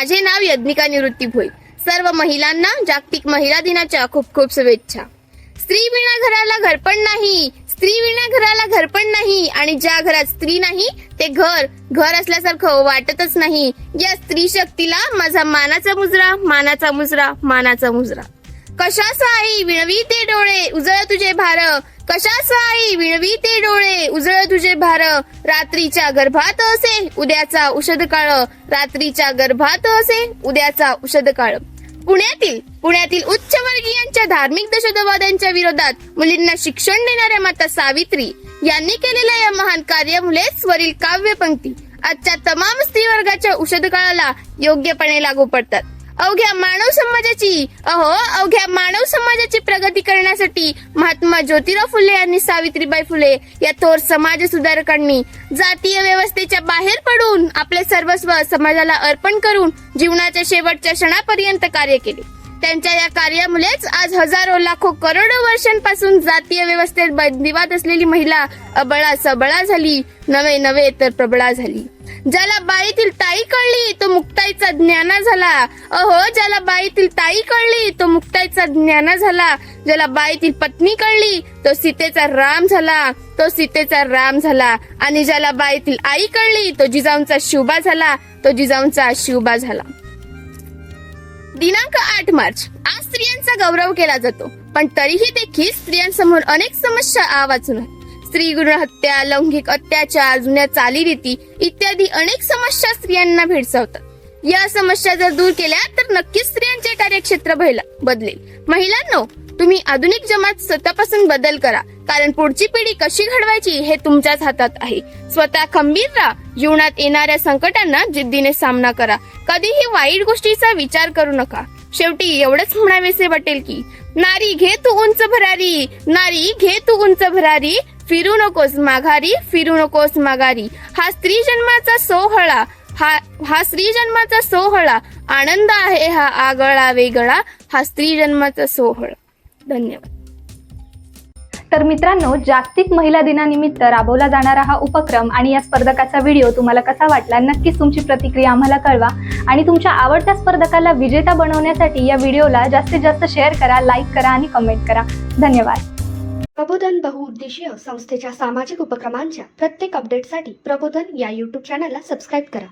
माझे नाव यज्ञिका निवृत्ती भोई. सर्व महिलांना जागतिक महिला दिनाच्या खूप खूप शुभेच्छा. स्त्री विना घराला घरपण नाही स्त्री विना घराला घरपण नाही आणि ज्या घरात स्त्री नाही ते घर घर असल्यासारखं वाटतच नाही. या स्त्री शक्तीला माझा मानाचा मुजरा मानाचा मुजरा मानाचा मुजरा. कशास आई विणवी ते डोळे उजळ तुझे भार. कशा साळी विणवी ते डोळे उजळ तुझे भार रात्रीच्या गर्भात असे उद्याचा औषध काळ. रात्रीच्या गर्भात असे उद्याचा औषध काळ. पुण्यातील पुण्यातील उच्चवर्गीयांच्या धार्मिक दहशतवाद्यांच्या विरोधात मुलींना शिक्षण देणाऱ्या माता सावित्री यांनी केलेल्या या महान कार्यामुळेच वरील काव्य पंक्ती आजच्या तमाम स्त्री वर्गाच्या काळाला योग्यपणे लागू पडतात. अवघ्या मानव समाजाची अहो अवघ्या मानव समाजाची प्रगती करण्यासाठी महात्मा ज्योतिराव फुले आणि सावित्रीबाई फुले या थोर समाज सुधारकांनी जातीय व्यवस्थेच्या बाहेर पडून आपले सर्वस्व समाजाला अर्पण करून जीवनाच्या शेवटच्या क्षणापर्यंत कार्य केले. त्यांच्या या कार्यामुळेच आज हजारो लाखो करोडो वर्षांपासून जातीय व्यवस्थेत बंदिवाद असलेली महिला अबळा सबळा झाली नवे नवे तर प्रबळा झाली. ज्याला बाईतील ताई कळली तो मुक्ताईचा ज्ञाना झाला. अहो ज्याला बाईतील ताई कळली तो मुक्ताईचा ज्ञाना झाला. ज्याला बाईतील पत्नी कळली तो सीतेचा राम झाला. तो सीतेचा राम झाला. आणि ज्याला बाईतील आई कळली तो जिजाऊंचा शिवबा झाला. तो जिजाऊंचा शिवबा झाला. दिनांक आठ मार्च. आज स्त्रियांचा गौरव केला जातो. पण तरीही देखील स्त्रियांसमोर अनेक समस्या आवाजून आहेत. स्त्री हत्या लैंगिक अत्याचार जुन्या चालीरीती इत्यादी अनेक समस्या स्त्रियांना भेडसावतात. या समस्या जर दूर केल्या तर नक्कीच स्त्रियांचे कार्यक्षेत्र बदलेल. महिलांनो तुम्ही आधुनिक जमात स्वतःपासून बदल करा. कारण पुढची पिढी कशी घडवायची हे तुमच्याच हातात आहे. स्वतः खंबीर राहा. जीवनात येणाऱ्या संकटांना जिद्दीने सामना करा. कधीही वाईट गोष्टीचा विचार करू नका. शेवटी एवढंच म्हणावेसे वाटेल की नारी घे तू उंच भरारी नारी घे तू उंच भरारी फिरू नकोस माघारी फिरू नकोस माघारी. हा स्त्री जन्माचा सोहळा हा हा स्त्री जन्माचा सोहळा आनंद आहे हा आगळा वेगळा हा स्त्री जन्माचा सोहळा. धन्यवाद. तर मित्रांनो जागतिक महिला दिनानिमित्त राबवला जाणारा हा उपक्रम आणि या स्पर्धकाचा व्हिडिओ तुम्हाला कसा वाटला नक्कीच तुमची प्रतिक्रिया आम्हाला कळवा. आणि तुमच्या आवडत्या स्पर्धकाला विजेता बनवण्यासाठी या व्हिडिओला जास्तीत जास्त शेअर करा लाईक करा आणि कमेंट करा. धन्यवाद. प्रबोधन बहुउद्देशीय संस्थेच्या सामाजिक उपक्रमांच्या प्रत्येक अपडेटसाठी प्रबोधन या यूट्यूब चॅनलला सबस्क्राईब करा.